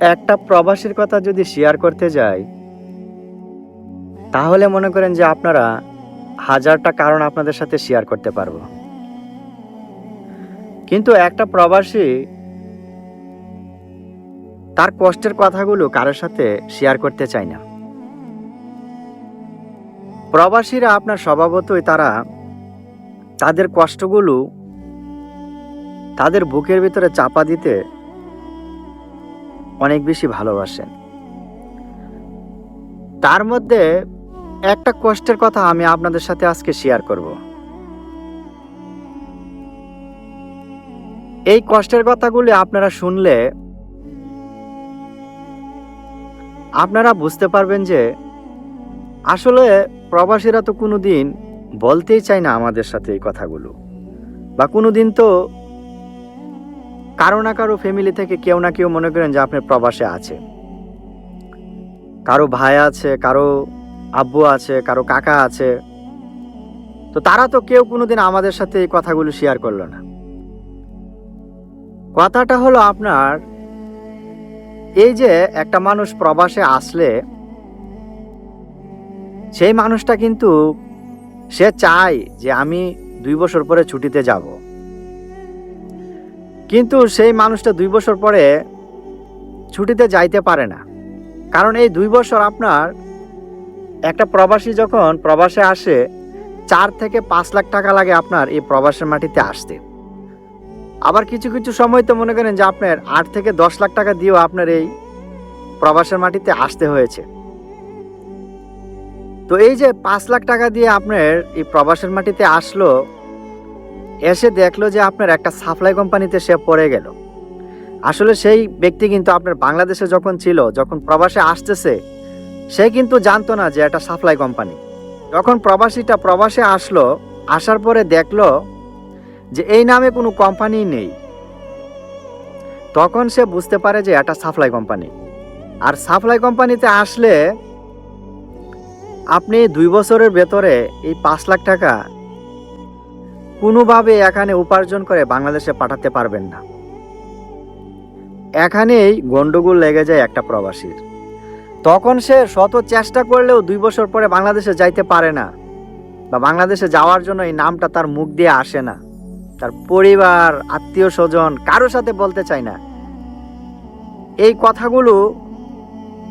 একটা প্রবাসীর কথা যদি শেয়ার করতে যাই, তাহলে মনে করেন যে আপনারা হাজারটা কারণ আপনাদের সাথে শেয়ার করতে পারব। কিন্তু একটা প্রবাসী তার কষ্টের কথাগুলো কারোর সাথে শেয়ার করতে চায় না। প্রবাসীরা আপনার স্বভাবতই তারা তাদের কষ্টগুলো তাদের বুকের ভিতরে চাপা দিতে অনেক বেশি ভালোবাসেন। তার মধ্যে একটা কষ্টের কথা আমি আপনাদের সাথে আজকে শেয়ার করব। এই কষ্টের কথাগুলি আপনারা শুনলে আপনারা বুঝতে পারবেন যে আসলে প্রবাসীরা তো কোনো দিন বলতেই চায় না আমাদের সাথে এই কথাগুলো। বা কোনো দিন তো কারও না কারও ফ্যামিলি থেকে কেউ না কেউ মনে করেন যে আপনার প্রবাসে আছে। কারও ভাই আছে, কারও আব্বু আছে, কারও কাকা আছে। তো তারা তো কেউ কোনোদিন আমাদের সাথে এই কথাগুলো শেয়ার করল না। কথাটা হলো আপনার, এই যে একটা মানুষ প্রবাসে আসলে, সেই মানুষটা কিন্তু সে চায় যে আমি দুই বছর পরে ছুটিতে যাব। কিন্তু সেই মানুষটা দুই বছর পরে ছুটিতে যাইতে পারে না। কারণ এই দুই বছর আপনার একটা প্রবাসী যখন প্রবাসে আসে, চার থেকে পাঁচ লাখ টাকা লাগে আপনার এই প্রবাসের মাটিতে আসতে। আবার কিছু কিছু সময় তো মনে করেন যে আপনার আট থেকে দশ লাখ টাকা দিয়েও আপনার এই প্রবাসের মাটিতে আসতে হয়েছে। তো এই যে পাঁচ লাখ টাকা দিয়ে আপনার এই প্রবাসের মাটিতে আসলো এসে দেখল যে আপনার একটা সাপ্লাই কোম্পানিতে সে পড়ে গেল। আসলে সেই ব্যক্তি কিন্তু আপনার বাংলাদেশে যখন ছিল, যখন প্রবাসে আসতেছে, সে কিন্তু জানতো না যে এটা সাপ্লাই কোম্পানি। যখন প্রবাসীটা প্রবাসে আসলো, আসার পরে দেখল যে এই নামে কোনো কোম্পানি নেই। তখন সে বুঝতে পারে যে এটা সাপ্লাই কোম্পানি। আর সাপ্লাই কোম্পানিতে আসলে আপনি দুই বছরের ভেতরে এই পাঁচ লাখ টাকা কোনোভাবে এখানে উপার্জন করে বাংলাদেশে পাঠাতে পারবেন না। এখানেই গন্ডগোল লেগে যায় একটা প্রবাসীর। তখন সে শত চেষ্টা করলেও দুই বছর পরে বাংলাদেশে যাইতে পারে না বা বাংলাদেশে যাওয়ার জন্য এই নামটা তার মুখ দিয়ে আসে না। তার পরিবার, আত্মীয় স্বজন কারোর সাথে বলতে চায় না। এই কথাগুলো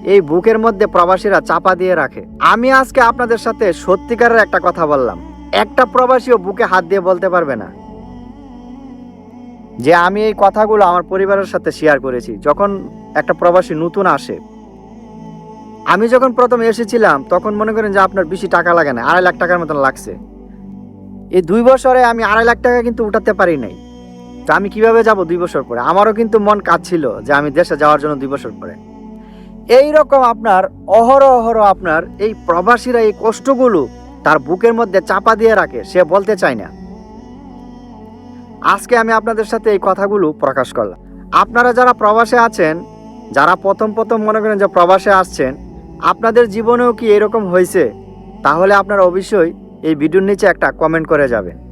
এই বুকের মধ্যে প্রবাসীরা চাপা দিয়ে রাখে। আমি আজকে আপনাদের সাথে সত্যিকারের একটা কথা বললাম। একটা প্রবাসীও বুকে হাত দিয়ে বলতে পারবে না। যে আমি এই কথাগুলো আমার পরিবারের সাথে শেয়ার করেছি, যখন একটা প্রবাসী নতুন আসে। আমি যখন প্রথম এসেছিলাম, তখন মনে করেন যে আপনার বেশি টাকা লাগে না, আড়াই লাখ টাকার মতন লাগছে। এই দুই বছরে আমি আড়াই লাখ টাকা কিন্তু উঠাতে পারি নাই। তো আমি কীভাবে যাব দুই বছর পরে? আমারও কিন্তু মন কাজ ছিল যে আমি দেশে যাওয়ার জন্য দুই বছর পরে। এই রকম আপনার, অহরহ আপনার এই প্রবাসীরা এই কষ্টগুলো বুকের মধ্যে চাপা দিয়ে রাখে, সে বলতে চায় না। আজকে আমি আপনাদের সাথে এই কথাগুলো প্রকাশ করলাম। আপনারা যারা প্রবাসে আছেন, যারা প্রথম প্রথম মনে করেন যে প্রবাসে আসছেন, আপনাদের জীবনেও কি এরকম হয়েছে? তাহলে আপনারা অবশ্যই এই ভিডিওর নিচে একটা কমেন্ট করে যাবেন।